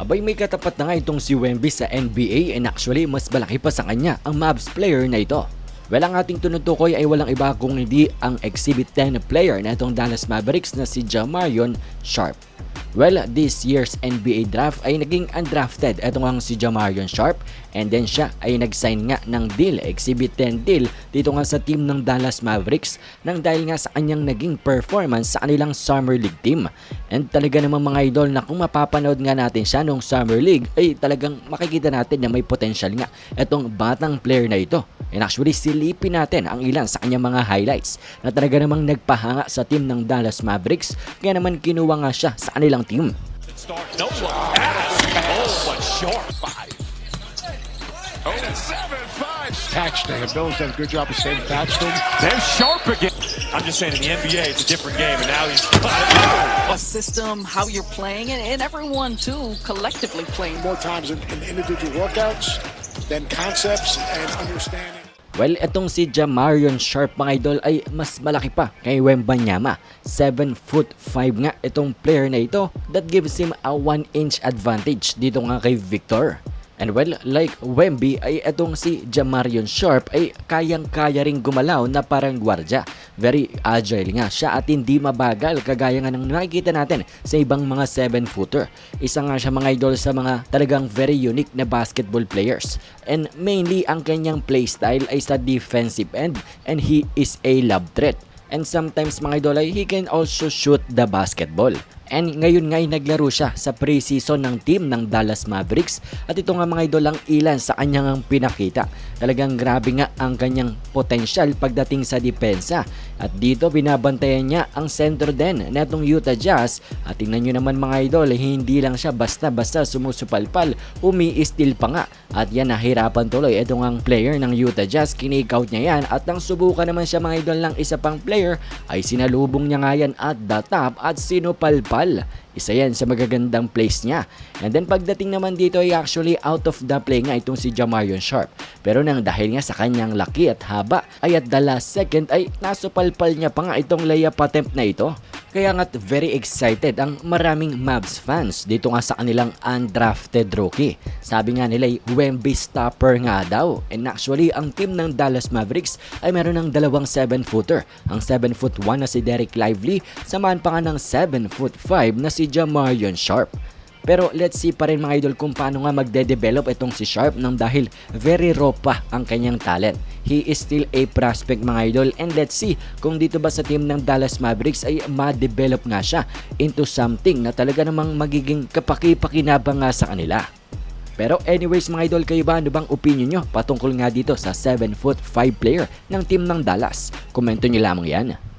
Abay may katapat na nga itong si Wemby sa NBA and actually mas malaki pa sa kanya ang Mavs player na ito. Well, ang ating tunutukoy ay walang iba kung hindi ang Exhibit 10 player na itong Dallas Mavericks na si Jamarion Sharp. Well, this year's NBA draft ay naging undrafted. Ito nga si Jamarion Sharp and then siya ay nag-sign nga ng deal, Exhibit 10 deal dito nga sa team ng Dallas Mavericks nang dahil nga sa kanyang naging performance sa kanilang Summer League team. And talaga namang mga idol na kung mapapanood nga natin siya nung Summer League ay talagang makikita natin na may potential nga itong batang player na ito. And actually silipin natin ang ilan sa kanyang mga highlights na talaga namang nagpahanga sa team ng Dallas Mavericks kaya naman kinuha nga siya sa kanilang team. No one has. Oh, what short five. Oh, seven, five. Paxton. The Bills done a good job of saving Paxton. There's Sharp again. I'm just saying, in the NBA, it's a different game, and now he's a system, how you're playing, and, and everyone too collectively playing. More times in, in individual workouts than concepts and understanding. Well, etong si Jamarion Sharp mga idol ay mas malaki pa kay Wembanyama. 7 foot 5 nga itong player na ito that gives him a 1 inch advantage dito nga kay Victor. And well, like Wemby ay etong si Jamarion Sharp ay kayang-kaya ring gumalaw na parang gwardya. Very agile nga siya at hindi mabagal kagaya nga ng nakikita natin sa ibang mga 7-footer. Isa nga siya mga idol sa mga talagang very unique na basketball players. And mainly ang kanyang playstyle ay sa defensive end and he is a love threat. And sometimes mga idol ay he can also shoot the basketball. And ngayon nga ay naglaro siya sa preseason ng team ng Dallas Mavericks at ito nga mga idol ang ilan sa kanyang pinakita. Talagang grabe nga ang kanyang potential pagdating sa depensa. At dito binabantayan niya ang center din netong Utah Jazz at tingnan nyo naman mga idol hindi lang siya basta-basta sumusupalpal, umi-steal pa nga. At yan nahirapan tuloy ito ang player ng Utah Jazz, kinig-out niya yan at nang subukan naman siya mga idol ng isa pang player ay sinalubong niya nga yan at the top at sinupalpal. Isa yan sa magagandang place niya. And then pagdating naman dito ay actually out of the play nga itong si Jamarion Sharp. Pero nang dahil nga sa kanyang laki at haba ay at the last second ay nasupalpal niya pa nga itong layup attempt na ito. Kaya nga't very excited ang maraming Mavs fans dito nga sa kanilang undrafted rookie. Sabi nga nila ay Wemby stopper nga daw. And actually ang team ng Dallas Mavericks ay meron ng dalawang 7-footer. Ang 7-foot 1 na si Derek Lively samahan pa nga ng 7-foot 5 na si Jamarion Sharp. Pero let's see pa rin mga idol kung paano nga magde-develop itong si Sharp nang dahil very raw pa ang kanyang talent. He is still a prospect mga idol and let's see kung dito ba sa team ng Dallas Mavericks ay ma-develop nga siya into something na talaga namang magiging kapaki-pakinabang nga sa kanila. Pero anyways mga idol, kayo ba ano bang opinion nyo patungkol nga dito sa 7 foot 5 player ng team ng Dallas? Komento nyo lamang yan.